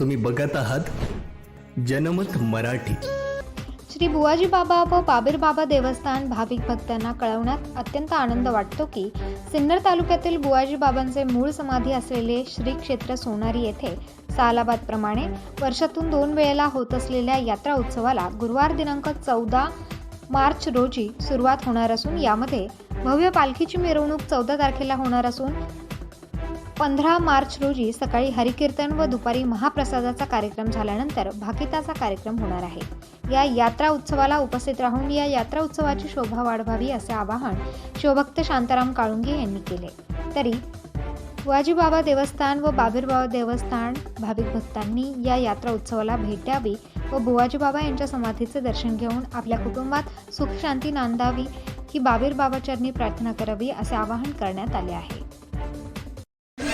तुम्ही बघत आहात जनमत मराठी. श्री बुवाजी बाबा व बाबीर बाबा देवस्थान भाविक भक्तांना कळवण्यात अत्यंत आनंद वाटतो की सिन्नर तालुक्यातील बुवाजी बाबांचे मूळ समाधी असलेले श्री क्षेत्र सोनारी येथे सालाबादप्रमाणे वर्षातून दोन वेळेला होत असलेल्या यात्रा उत्सवाला गुरुवार दिनांक चौदा मार्च रोजी सुरुवात होणार असून यामध्ये भव्य पालखीची मिरवणूक चौदा तारखेला होणार असून पंधरा मार्च रोजी सकाळी हरिकीर्तन व दुपारी महाप्रसादाचा कार्यक्रम झाल्यानंतर भाकिताचा कार्यक्रम होणार आहे. या यात्रा उत्सवाला उपस्थित राहून या यात्रा उत्सवाची शोभा वाढवावी असे आवाहन शिवभक्त शांताराम काळुंगे यांनी केले. तरी वाजीबाबा देवस्थान व बाबीरबाबा देवस्थान भाविक भक्तांनी या यात्रा उत्सवाला भेट द्यावी व बुवाजीबाबा यांच्या समाधीचे दर्शन घेऊन आपल्या कुटुंबात सुखशांती नांदावी ही बाबीरबाबाचरणी प्रार्थना करावी असे आवाहन करण्यात आले आहे.